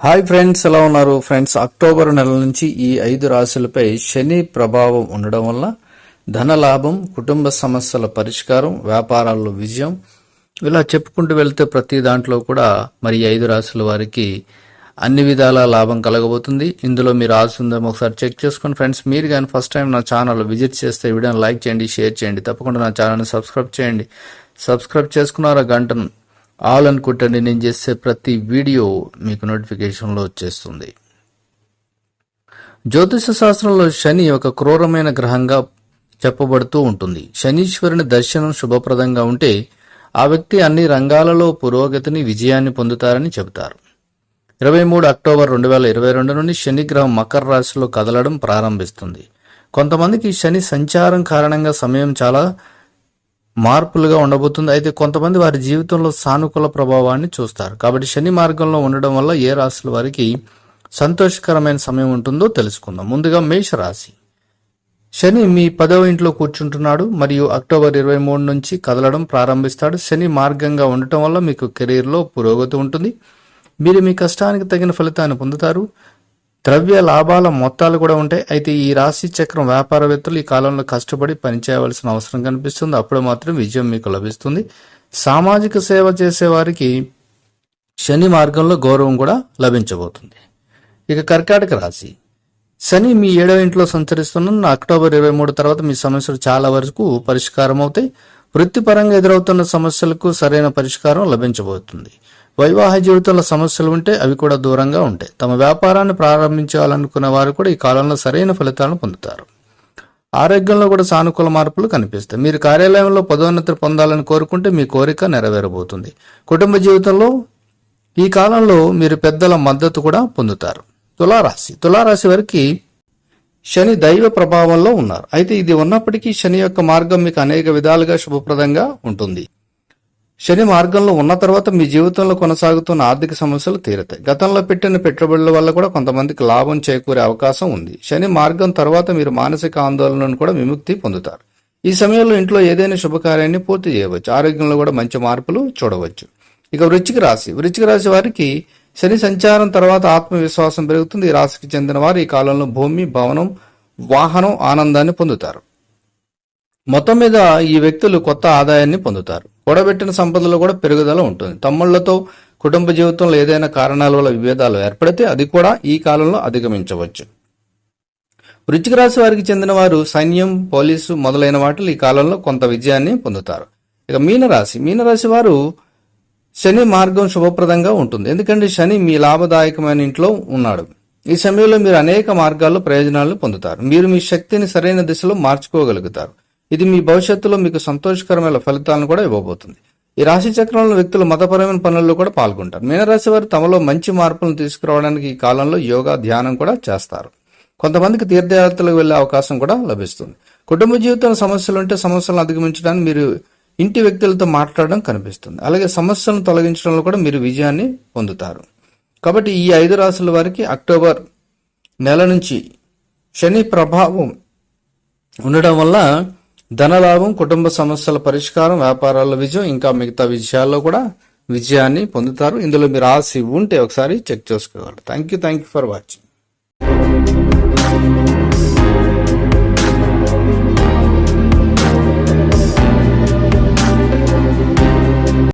Hi friends ఎలా ఉన్నారు? Friends October నెల నుంచి ఈ ఐదు రాశులపై శని ప్రభావం ఉండడం వల్ల ధన లాభం కుటుంబ సమస్యల పరిష్కారం వ్యాపారాల్లో విజయం ఇలా చెప్పుకుంటూ వెళ్తే ప్రతి దాంట్లో కూడా మరి ఐదు రాశుల వారికి అన్ని విధాల లాభం కలగబోతుంది. ఇందులో మీరు రాసి ఒకసారి చెక్ చేసుకోండి ఫ్రెండ్స్ మీరు కానీ ఫస్ట్ టైం నా ఛానల్ విజిట్ చేస్తే వీడియోని లైక్ చేయండి షేర్ చేయండి. తప్పకుండా నా ఛానల్ని సబ్స్క్రైబ్ చేయండి. సబ్స్క్రైబ్ చేసుకున్నారా గంటను? ఆల్ అని నేను చేసే ప్రతి వీడియో మీకు నోటిఫికేషన్లో వచ్చేస్తుంది. జ్యోతిష శాస్త్రంలో శని ఒక క్రూరమైన గ్రహంగా చెప్పబడుతూ ఉంటుంది. శనీశ్వరుని దర్శనం శుభప్రదంగా ఉంటే ఆ వ్యక్తి అన్ని రంగాలలో పురోగతిని విజయాన్ని పొందుతారని చెబుతారు. ఇరవై మూడు అక్టోబర్ రెండు వేల ఇరవై రెండు నుండి శనిగ్రహం మకర రాశిలో కదలడం ప్రారంభిస్తుంది. కొంతమందికి శని సంచారం కారణంగా సమయం చాలా మార్పులుగా ఉండబోతుంది. అయితే కొంతమంది వారి జీవితంలో సానుకూల ప్రభావాన్ని చూస్తారు. కాబట్టి శని మార్గంలో ఉండడం వల్ల ఏ రాశుల వారికి సంతోషకరమైన సమయం ఉంటుందో తెలుసుకుందాం. ముందుగా మేష రాశి శని మీ పదవ ఇంట్లో కూర్చుంటున్నాడు. మరియు అక్టోబర్ ఇరవై మూడు నుంచి కదలడం ప్రారంభిస్తాడు. శని మార్గంగా ఉండటం వల్ల మీకు కెరీర్లో పురోగతి ఉంటుంది. మీరు మీ కష్టానికి తగిన ఫలితాన్ని పొందుతారు. ద్రవ్య లాభాల మొత్తాలు కూడా ఉంటాయి. అయితే ఈ రాశి చక్రం వ్యాపారవేత్తలు ఈ కాలంలో కష్టపడి పనిచేయవలసిన అవసరం కనిపిస్తుంది. అప్పుడు మాత్రం విజయం మీకు లభిస్తుంది. సామాజిక సేవ చేసే వారికి శని మార్గంలో గౌరవం కూడా లభించబోతుంది. ఇక కర్కాటక రాశి. శని మీ ఏడవ ఇంట్లో సంచరిస్తున్న అక్టోబర్ ఇరవై మూడు తర్వాత మీ సమస్యలు చాలా వరకు పరిష్కారం అవుతాయి వృత్తిపరంగా ఎదురవుతున్న సమస్యలకు సరైన పరిష్కారం లభించబోతుంది. వైవాహ జీవితంలో సమస్యలు ఉంటే అవి కూడా దూరంగా ఉంటాయి. తమ వ్యాపారాన్ని ప్రారంభించాలనుకున్న వారు కూడా ఈ కాలంలో సరైన ఫలితాలను పొందుతారు. ఆరోగ్యంలో కూడా సానుకూల మార్పులు కనిపిస్తాయి. మీరు కార్యాలయంలో పదోన్నతి పొందాలని కోరుకుంటే మీ కోరిక నెరవేరబోతుంది. కుటుంబ జీవితంలో ఈ కాలంలో మీరు పెద్దల మద్దతు కూడా పొందుతారు. తులారాశి. తులారాశి వారికి శని దైవ ప్రభావంలో ఉన్నారు. అయితే ఇది ఉన్నప్పటికీ శని యొక్క మార్గం మీకు అనేక విధాలుగా శుభప్రదంగా ఉంటుంది. శని మార్గంలో ఉన్న తర్వాత మీ జీవితంలో కొనసాగుతున్న ఆర్థిక సమస్యలు తీరుతాయి. గతంలో పెట్టిన పెట్టుబడుల వల్ల కూడా కొంతమందికి లాభం చేకూరే అవకాశం ఉంది. శని మార్గం తర్వాత మీరు మానసిక ఆందోళనను కూడా విముక్తి పొందుతారు. ఈ సమయంలో ఇంట్లో ఏదైనా శుభకార్యాన్ని పూర్తి చేయవచ్చు. ఆరోగ్యంలో కూడా మంచి మార్పులు చూడవచ్చు. ఇక వృచ్చిక రాశి. వృచ్చిక రాశి వారికి శని సంచారం తర్వాత ఆత్మవిశ్వాసం పెరుగుతుంది. ఈ రాశికి చెందిన వారు ఈ కాలంలో భూమి భవనం వాహనం ఆనందాన్ని పొందుతారు. మొత్తం మీద ఈ వ్యక్తులు కొత్త ఆదాయాన్ని పొందుతారు. కూడబెట్టిన సంపదలో కూడా పెరుగుదల ఉంటుంది. తమ్ముళ్ళతో కుటుంబ జీవితంలో ఏదైనా కారణాల వల్ల విభేదాలు ఏర్పడితే అది కూడా ఈ కాలంలో అధిగమించవచ్చు. వృచ్చిక రాశి వారికి చెందిన వారు సైన్యం పోలీసు మొదలైన వాటిలో ఈ కాలంలో కొంత విజయాన్ని పొందుతారు. ఇక మీనరాశి. మీనరాశి వారు శని మార్గం శుభప్రదంగా ఉంటుంది. ఎందుకంటే శని మీ లాభదాయకమైన ఇంట్లో ఉన్నాడు. ఈ సమయంలో మీరు అనేక మార్గాల్లో ప్రయోజనాలను పొందుతారు. మీరు మీ శక్తిని సరైన దిశలో మార్చుకోగలుగుతారు. ఇది మీ భవిష్యత్తులో మీకు సంతోషకరమైన ఫలితాలను కూడా ఇవ్వబోతుంది. ఈ రాశి చక్రంలో వ్యక్తులు మతపరమైన పనుల్లో కూడా పాల్గొంటారు. మీనరాశి వారు తమలో మంచి మార్పులను తీసుకురావడానికి ఈ కాలంలో యోగా ధ్యానం కూడా చేస్తారు. కొంతమందికి తీర్థయాత్రలకు వెళ్ళే అవకాశం కూడా లభిస్తుంది. కుటుంబ జీవితంలో సమస్యలు ఉంటే సమస్యలను అధిగమించడానికి మీరు ఇంటి వ్యక్తులతో మాట్లాడడం కనిపిస్తుంది. అలాగే సమస్యలను తొలగించడంలో కూడా మీరు విజయాన్ని పొందుతారు. కాబట్టి ఈ ఐదు రాశుల వారికి అక్టోబర్ నెల నుంచి శని ప్రభావం ఉండడం వల్ల ధనలాభం కుటుంబ సమస్యల పరిష్కారం వ్యాపారాల విజయం ఇంకా మిగతా విషయాల్లో కూడా విజయాన్ని పొందుతారు. ఇందులో మీరు ఆశ ఉంటే ఒకసారి చెక్ చేసుకోగలరు. Thank you thank you for watching